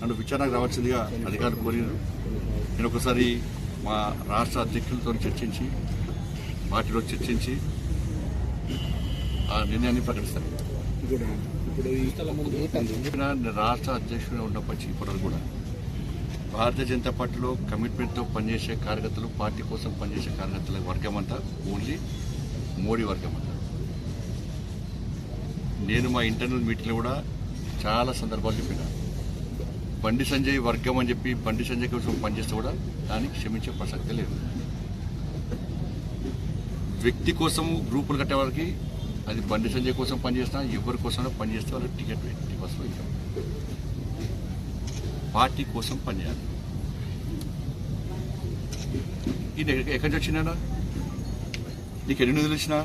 నన్ను విచారణకు రావాల్సిందిగా అధికారులు కోరినారు. నేను ఒకసారి మా రాష్ట్ర అధ్యక్షులతో చర్చించి పార్టీలో చర్చించి ఆ నిర్ణయాన్ని ప్రకటిస్తాను. చెప్పిన రాష్ట్ర అధ్యక్షుడు ఉన్నప్పటి ఇప్పటివరకు కూడా భారతీయ జనతా పార్టీలో కమిట్మెంట్తో పనిచేసే కార్యకర్తలు పార్టీ కోసం పనిచేసే కార్యకర్తల వర్గం అంతా ఓన్లీ మోడీ వర్గం అంతా. నేను మా ఇంటర్నల్ మీటింగ్లో కూడా చాలా సందర్భాలు చెప్పిన. బండి సంజయ్ వర్గం అని చెప్పి బండి సంజయ్ కోసం పనిచేస్తే కూడా దానికి క్షమించే ప్రసక్తే లేదు. వ్యక్తి కోసం గ్రూపులు కట్టే వాళ్ళకి అది బండి సంజయ్ కోసం పనిచేసినా ఎవరి కోసం పనిచేస్తే వాళ్ళకి టికెట్ బస్సులో ఇవ్వం పార్టీ కోసం పనిచేయాలి. ఈయన ఎక్క- ఎక్కడి నుంచి వచ్చినా నీకు ఎన్ని నిధులు ఇచ్చినా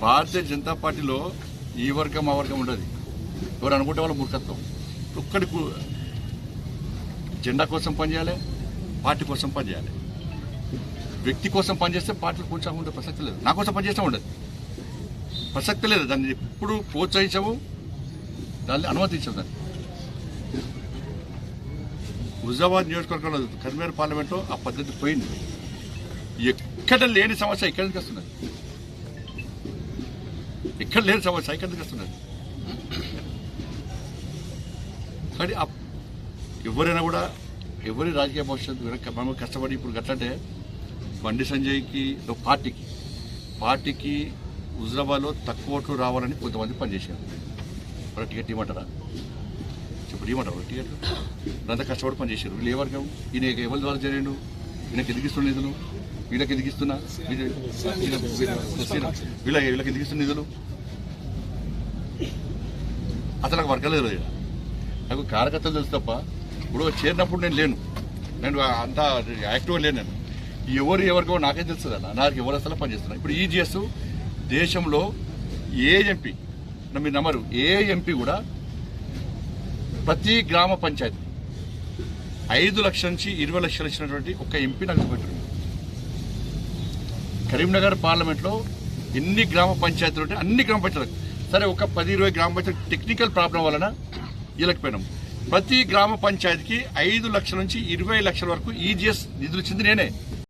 భారతీయ జనతా పార్టీలో ఈ వర్గం ఆ వర్గం ఉండదు. ఎవరు అనుకుంటే వాళ్ళ మూర్ఖత్వం. ఒక్కడి జెండా కోసం పనిచేయాలి పార్టీ కోసం పనిచేయాలి. వ్యక్తి కోసం పనిచేస్తే పార్టీలు కొంచెం ఉండే ప్రసక్తి లేదు. నా కోసం పనిచేస్తే ఉండదు. ప్రసక్తి లేదు. దాన్ని ఎప్పుడు ప్రోత్సహించము దాన్ని అనుమతించము దాన్ని. హుజాబాద్ నియోజకవర్గంలో కర్మేరు పార్లమెంట్లో ఆ పద్ధతి పోయింది. ఎక్కడ లేని సమస్య ఎక్కడి నుంచి వస్తున్నది? ఎక్కడ లేని సమస్య ఎక్కడి నుంచి వస్తున్నది కానీ ఎవరైనా కూడా ఎవరి రాజకీయ భవిష్యత్తు వెనక మనం కష్టపడి ఇప్పుడు గట్లంటే బండి సంజయ్కి పార్టీకి. పార్టీకి హుజరాబాద్లో తక్కువ ఓట్లు రావాలని కొంతమంది పనిచేశారు. మన టికెట్ ఇవ్వమంటారా? ఇప్పుడు ఇవ్వమంటారు టికెట్ అంతా కష్టపడి పనిచేశారు. వీళ్ళు ఏ వర్గం? ఈయన ఎవరి ద్వారా జరిగిండు? ఈయనకి ఎదిగిస్తున్న నిధులు వీళ్ళకి ఎదిగిస్తున్నా వీళ్ళ వీళ్ళ వీళ్ళకి ఎదిగిస్తున్న నిధులు? అసలు నాకు వర్గాలేదు నాకు కార్యకర్తలు తెలుసు తప్ప ఇప్పుడు చేరినప్పుడు నేను లేను. నేను అంత యాక్టివ్గా లేను నేను. ఎవరు ఎవరికో నాకేం తెలుస్తుంది అన్న. నాకు ఎవరు అసలు పనిచేస్తున్నా ఇప్పుడు ఈజీఎస్ దేశంలో ఏ ఎంపీ మీరు నమ్మరు ఏ ఎంపీ కూడా ప్రతి గ్రామ పంచాయతీ ఐదు లక్షల నుంచి ఇరవై లక్షలు ఇచ్చినటువంటి ఒక ఎంపీ నాకు పెట్టారు కరీంనగర్ పార్లమెంట్లో ఎన్ని గ్రామ పంచాయతీలు ఉంటే అన్ని గ్రామ పంచాయతీలు. సరే ఒక పది ఇరవై గ్రామ పంచాయతీ టెక్నికల్ ప్రాబ్లం వలన ఇవ్వలేకపోయినాం ప్రతి గ్రామ పంచాయతీకి ఐదు లక్షల నుంచి ఇరవై లక్షల వరకు ఈజీఎస్ నిధులు ఇచ్చింది నేనే.